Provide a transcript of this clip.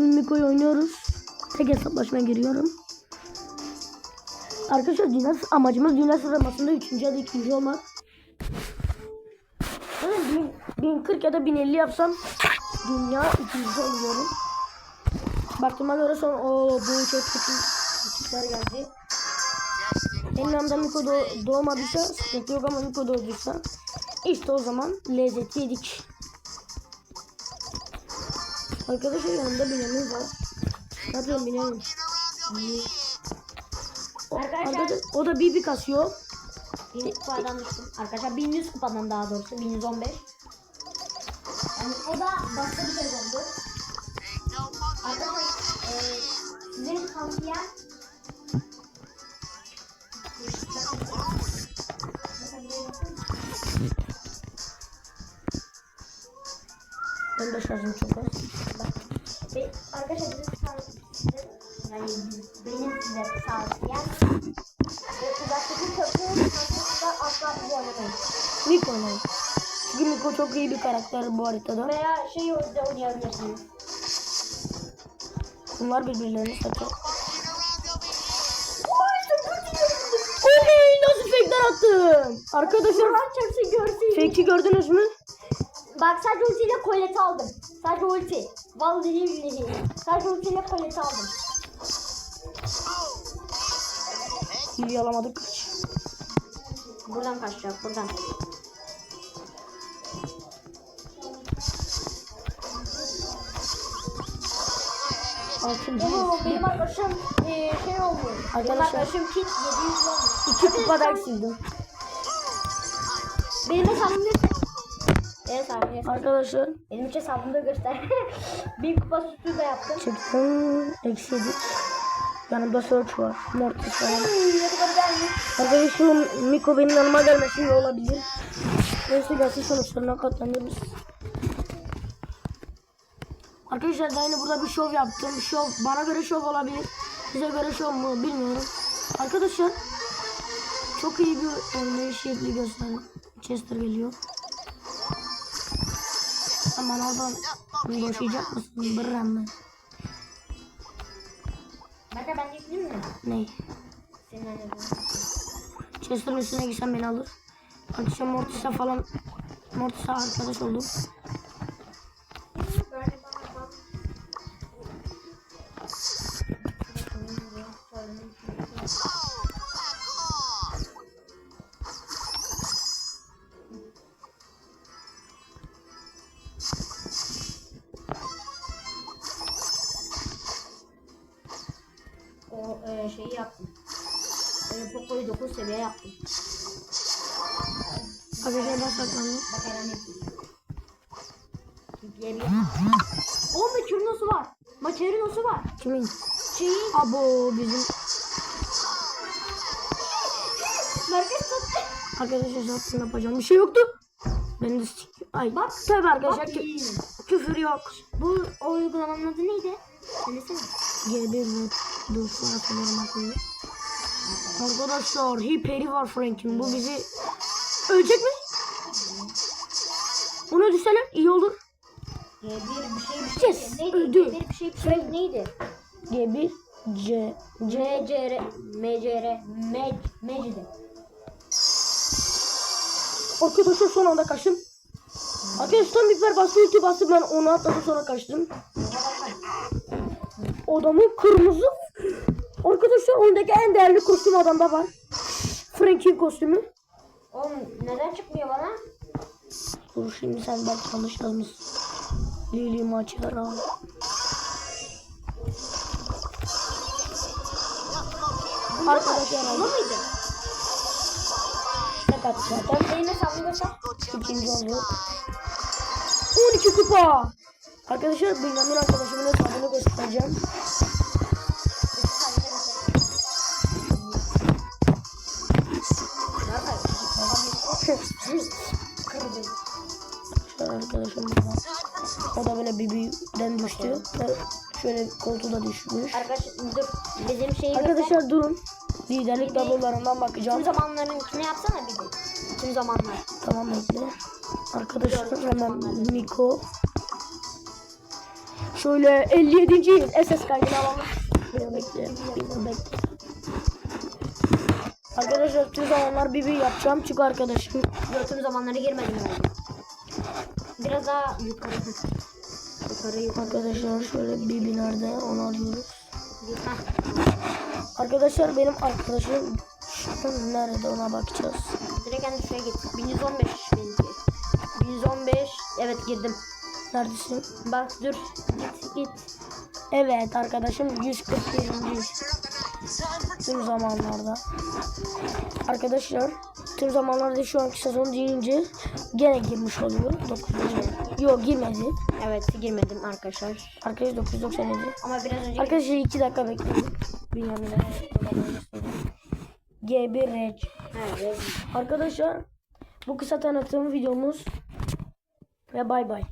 Şimdi Miko'yu oynuyoruz. Tek hesaplaşmaya giriyorum. Arkadaşlar dünya, amacımız dünya sıralamasında 3. ya da 2. olmak. Yani 1040 ya da 1050 yapsam dünya 2. oluyorum. Baktığıma göre son o bu çok küçük küçükler geldi. Benim yanımda Miko doğ- doğmadıysa yok ama Miko doğduysa işte o zaman lezzeti yedik. Arkadaşlar yanımda Binyamin var. Ne yapıyorsun. O, Arkadaşlar- o da BB kasıyor. 1100 kupadan düştüm. Arkadaşlar 1100 kupadan daha doğrusu 1115. Yani o da başka bir şey oldu. Arkadaşlar e, sizin tavsiyen Ben de şarjım çok az. Arkadaşlar bizim tavsiyen yani benim size tavsiyem uzaktaki köprü karşısında asla bizi oynamayın. Miko oynayın. Çünkü Miko çok iyi bir karakter bu haritada. Veya şey orada oynayabilirsiniz. Bunlar birbirlerini satıyor. Oley nasıl fake'ler attım. Arkadaşlar fake'i gördünüz mü? Bak sadece ultiyle koleti aldım. Sadece ulti. Vallahi billahi. Sadece ultiyle koleti aldım. Hilyi alamadık. Buradan kaçacak buradan. Altıncı. Oo, benim arkadaşım eee, şey olmuş. Benim Arkadaşlar- arkadaşım kit 700 olmuş. İki kupa da eksildim. Benim hesabımda Evet abi. evet. Arkadaşlar Benim hiç hesabımda göster. bir kupa sütü de yaptım. çıktım. Eksi yedik. Yanımda search var. Mortis falan. Arkadaşım Miko benim yanıma gelmesi iyi olabilir. Neyse gelsin sonuçlarına katlanırız. Arkadaşlar daha yine burada bir şov yaptım. Şov bana göre şov olabilir. Size göre şov mu bilmiyorum. Arkadaşlar çok iyi bir oynayış şekli gösterdim. Chester geliyor. Aman oradan boşayacak mısın? Bırram ben. Ben de ben yükleyeyim mi? Ney? Senin anneden. Chester'ın üstüne gitsem beni alır. Arkadaşlar Mortis'e falan Mortis'e arkadaş oldum. O e, şeyi yaptım. E, Poco'yu 9 seviye yaptım. Arkadaşlar ben saklandım. Bak yaptım. Yükleyebilir. O Maçerinosu var. Maçerinosu var. Kimin? Şeyi Abo bizim. merkez sattı. Arkadaşlar sattım yapacağım bir şey yoktu. Ben de sik... Ay bak tabi arkadaşlar Bak kü- küfür yok. Bu o uygulamanın adı neydi? Söylesene. G1 ve dur sonra söylerim akıllı. Arkadaşlar hiperi var Frank'in bu bizi ölecek mi? Onu düşseler iyi olur. G1 bir şey bir şey. Yes, Neydi? öldü. G1 bir şey bir şey neydi? G1 C C MCR MCR Mec Mecdi. Arkadaşlar son anda kaçtım. Arkadaşlar biber bastı ulti bastı ben onu atladım sonra kaçtım. Adamın kırmızı. Arkadaşlar oyundaki en değerli kostüm adamda var. Frank'in kostümü. Oğlum neden çıkmıyor bana? Dur şimdi sen bak yazmışsın. Lili Maçara. Arkadaşlar Bu muydu? Ne kattı zaten. Hesabımı göster. İkinci oldu. 12 kupa. Arkadaşlar Benjamin arkadaşımın hesabını göstereceğim. Arkadaşım. O da böyle BB'den düştü. Şöyle koltuğu da düşmüş. Arkadaşlar dur bizim şeyi göster. Arkadaşlar durun. Liderlik tablolarından bakacağım. Tüm zamanlarınkini yapsana bir de. Tüm zamanlar. Tamam bekle. Arkadaşlar hemen Miko. Şöyle 57. SS kaydını alalım. Bekle. Bir bekle. Arkadaşlar tüm zamanlar bir bir yapacağım çünkü arkadaşım Yok tüm zamanları girmedim herhalde. Biraz daha yukarı. yukarı yukarı. arkadaşlar şöyle bir nerede onu arıyoruz. Heh. Arkadaşlar benim arkadaşım şu nerede ona bakacağız. Direkt hani şuraya git. 1115 benimki. 1115. Evet girdim. Neredesin? Bak dur. Git git. Evet arkadaşım 141. Tüm zamanlarda. Arkadaşlar tüm zamanlarda şu anki sezon deyince gene girmiş oluyor. 9. Yok girmedi. Evet girmedim arkadaşlar. Arkadaş 997. Ama biraz önce Arkadaşlar 2 dakika bekleyin. Bilmiyorum ne. G1 Reg. Evet. Arkadaşlar bu kısa tanıtım videomuz ve bay bay.